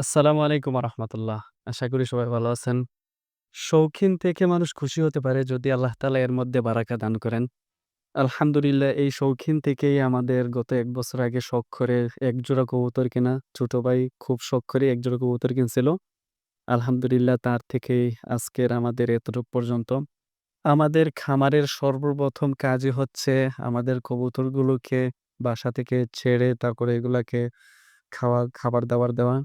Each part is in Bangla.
আসসালামু আলাইকুম রহমতুল্লাহ। আশা করি সবাই ভালো আছেন। শৌখিন থেকে মানুষ খুশি হতে পারে যদি আল্লাহ তালা এর মধ্যে বারাকা দান করেন। আলহামদুলিল্লাহ, এই শৌখিন থেকেই আমাদের গত এক বছর আগে শখ করে ১ জোড়া কবুতর কেনা। ছোট ভাই খুব শখ করে ১ জোড়া কবুতর কিনছিল। আলহামদুলিল্লাহ, তার থেকেই আজকের আমাদের এতটুক পর্যন্ত। আমাদের খামারের সর্বপ্রথম কাজই হচ্ছে আমাদের কবুতরগুলোকে বাসা থেকে ছেড়ে তারপরে এগুলাকে খাওয়া খাবার-দাবার দেওয়া।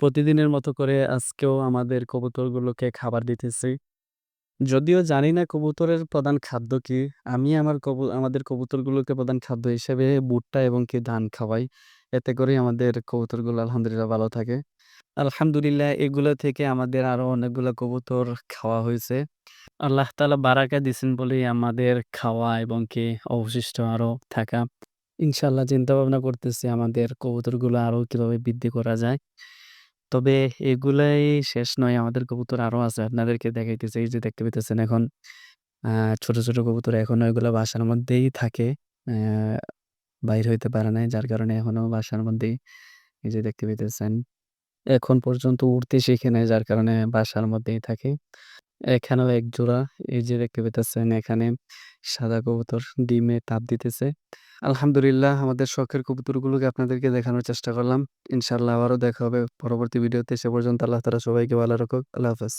প্রতিদিনের মতো করে আজকেও আমাদের কবুতরগুলোকে খাবার দিতেছি। যদিও জানি না কবুতরের প্রধান খাদ্য কি? আমি আমার কবু, আমাদের কবুতরগুলোকে প্রধান খাদ্য হিসেবে ভুট্টা এবং কি ধান খাওয়াই। এতে করেই আমাদের কবুতরগুলো আলহামদুলিল্লাহ ভালো থাকে। আলহামদুলিল্লাহ এগুলো থেকে আমাদের আরও অনেকগুলা কবুতর খাওয়া হয়েছে আল্লাহ তাআলা বারাকা দিছেন বলেই আমাদের খাওয়া এবং কি অবশিষ্ট আরও থাকা। ইনশাল্লাহ চিন্তা-ভাবনা করতেছি আমাদের কবুতরগুলো আরও কীভাবে বৃদ্ধি করা যায়। তবে এগুলাই শেষ নয়। আমাদের কবুতর আরও আছে। আপনাদেরকে দেখাইতেছি। এই যে দেখতে পাইতেছেন এখন আ ছোট, ছোট কবুতর এখনও এগুলা বাসার মধ্যেই থাকে। বাইর হইতে পারে নাই। যার কারণে এখনও বাসার মধ্যেই এই যে দেখতে পাইতেছেন। এখন পর্যন্ত উড়তে শিখে নাই যার কারণে বাসার মধ্যেই থাকে। এখানেও এক জোড়া এই যে দেখতে পেতেছেন এখানে সাদা কবুতর ডিমে তাপ দিতেছে। আলহামদুলিল্লাহ আমাদের শখের কবুতরগুলোকে আপনাদেরকে দেখানোর চেষ্টা করলাম। ইনশাল্লাহ আবারও দেখা হবে পরবর্তী ভিডিওতে। সে পর্যন্ত আল্লাহ তারা সবাইকে ভালো রাখুক। আল্লাহ হাফেজ।